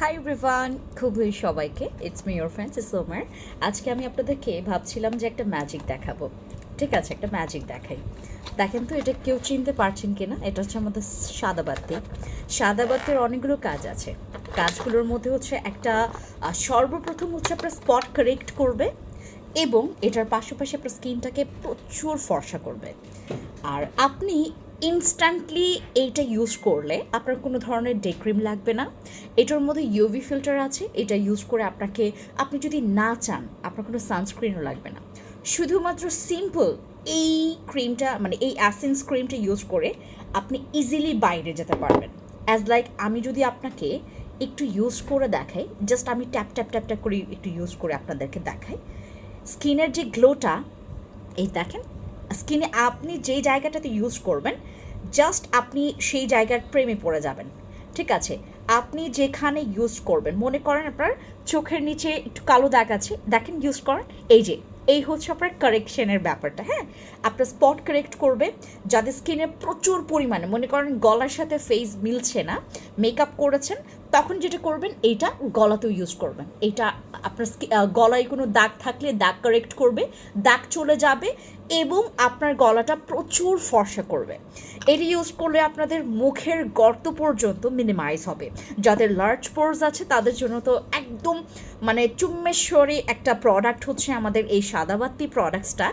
High রিভান খুবই সবাইকে। ইটস মি ইয়োর ফ্রেন্ডস সোমার আজকে আমি আপনাদেরকে ভাবছিলাম যে একটা ম্যাজিক দেখাবো। ঠিক আছে, একটা ম্যাজিক দেখাই। দেখেন তো, এটা কেউ চিনতে পারছেন কিনা? এটা হচ্ছে আমাদের সাদা বাতি। সাদা বাতির অনেকগুলো কাজ আছে। কাজগুলোর মধ্যে হচ্ছে একটা সর্বপ্রথম হচ্ছে আপনার স্পট কারেক্ট করবে এবং এটার পাশাপাশি আপনার স্কিনটাকে প্রচুর ফর্সা করবে। আর আপনি ইনস্ট্যান্টলি এইটা ইউজ করলে আপনার কোনো ধরনের ডে ক্রিম লাগবে না। এটার মধ্যে ইউভি ফিল্টার আছে, এটা ইউজ করে আপনাকে, আপনি যদি না চান, আপনার কোনো সানস্ক্রিনও লাগবে না। শুধুমাত্র সিম্পল এই ক্রিমটা মানে এই অ্যাসেন্স ক্রিমটা ইউজ করে আপনি ইজিলি বাইরে যেতে পারবেন। অ্যাজ লাইক আমি যদি আপনাকে একটু ইউজ করে দেখাই জাস্ট আমি ট্যাপ ট্যাপ ট্যাপ ট্যাপ করে একটু ইউজ করে আপনাদেরকে দেখাই। স্কিনের যে গ্লোটা এই দেখেন স্কিনে আপনি যেই জায়গাটাতে ইউজ করবেন জাস্ট আপনি সেই জায়গার প্রেমে পড়ে যাবেন। ঠিক আছে? আপনি যেখানে ইউজ করবেন, মনে করেন আপনার চোখের নিচে একটু কালো দাগ আছে, দেখেন ইউজ করেন, এই যে, এই হচ্ছে আপনার কারেকশনের ব্যাপারটা হ্যাঁ? আপনার স্পট কারেক্ট করবে, যাদের স্কিনে প্রচুর পরিমাণে, মনে করেন গলার সাথে ফেস মিলছে না মেকআপ করেছেন তখন যেটা করবেন, এইটা গলাতেও ইউজ করবেন। এটা আপনার গলায় কোনো দাগ থাকলে দাগ কারেক্ট করবে, দাগ চলে যাবে এবং আপনার গলাটা প্রচুর ফর্সা করবে। এটি ইউজ করলে আপনাদের মুখের গর্ত পর্যন্ত মিনিমাইজ হবে। যাদের লার্জ পোর্স আছে, তাদের জন্য তো একদম মানে চুম্মেশ্বরী একটা প্রোডাক্ট হচ্ছে আমাদের এই সাদাবাতি প্রোডাক্টসটা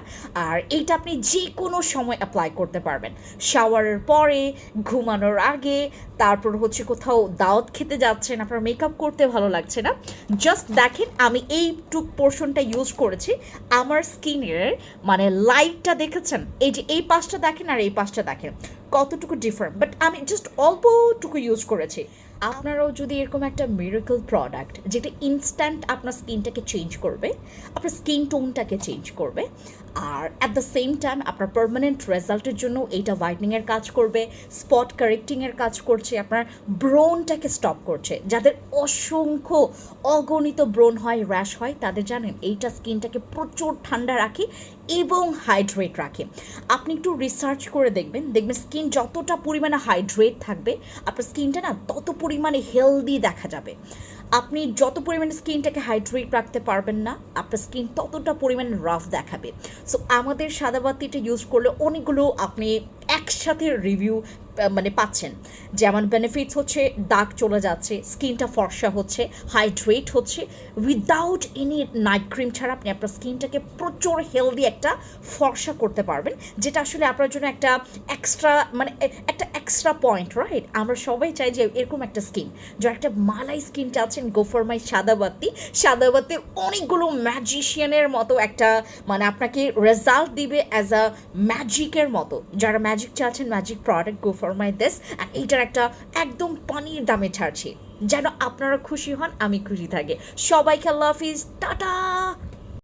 আর এইটা আপনি যে কোনো সময় অ্যাপ্লাই করতে পারবেন। শাওয়ারের পরে, ঘুমানোর আগে, তারপর হচ্ছে কোথাও দাওয়াত খেতে যাচ্ছেন আপনার মেকআপ করতে ভালো লাগছে না। জাস্ট দেখেন আমি এই টুক পোর্শনটা ইউজ করেছি। আমার স্কিনের মানে লাইটটা দেখেছেন? এই যে এই পাশটা দেখেন আর এই পাশটা দেখেন। কতটুকু ডিফারেন্ট বাট আমি জাস্ট অল্পটুকু ইউজ করেছি। আপনারাও যদি এরকম একটা মিরাকল প্রোডাক্ট যেটা ইনস্ট্যান্ট আপনার স্কিনটাকে চেঞ্জ করবে, আপনার স্কিন টোনটাকে চেঞ্জ করবে আর অ্যাট দ্য সেম টাইম আপনার পারমানেন্ট রেজাল্টের জন্য এইটা হোয়াইটনিংয়ের কাজ করবে স্পট কারেক্টিংয়ের কাজ করছে, আপনার ব্রোনটাকে স্টপ করছে। যাদের অসংখ্য অগণিত ব্রোন হয় র্যাশ হয়, তাদের জানেন এইটা স্কিনটাকে প্রচুর ঠান্ডা রাখে এবং হাইড্রেট রাখে। আপনি একটু রিসার্চ করে দেখবেন দেখবেন স্কিন যতটা পরিমাণে হাইড্রেট থাকবে, আপনার স্কিনটা না তত পরিমাণে হেলদি দেখা যাবে। আপনি যত পরিমাণে স্কিনটাকে হাইড্রেট রাখতে পারবেন না, আপনার স্কিন ততটা পরিমাণ রাফ দেখাবে। সো আমাদের সাদাবাতিটা ইউজ করলে অনেকগুলো আপনি একসাথে রিভিউ মানে পাচ্ছেন। যেমন বেনিফিটস হচ্ছে, দাগ চলে যাচ্ছে স্কিনটা ফর্সা হচ্ছে হাইড্রেট হচ্ছে। উইদাউট এনি নাইট ক্রিম ছাড়া আপনি আপনার স্কিনটাকে প্রচুর হেলদি একটা ফর্সা করতে পারবেন, যেটা আসলে আপনার জন্য একটা এক্সট্রা মানে একটা এক্সট্রা পয়েন্ট রাইট আমরা সবাই চাই যে এরকম একটা স্কিন যার একটা মালাই স্কিনটা আছেন গোফর মাই সাদাবাতি সাদাবাতির অনেকগুলো ম্যাজিশিয়ানের মতো একটা মানে আপনাকে রেজাল্ট দিবে অ্যাজ আ ম্যাজিকের মতো, যারা চাচ্ছেন magic product go for my this and এইটার একটা একদম পানির দামে ছাড়ছি। যেন আপনারা খুশি হন, আমি খুশি থাকি। সবাইকে আল্লাহ হাফিজ। টাটা!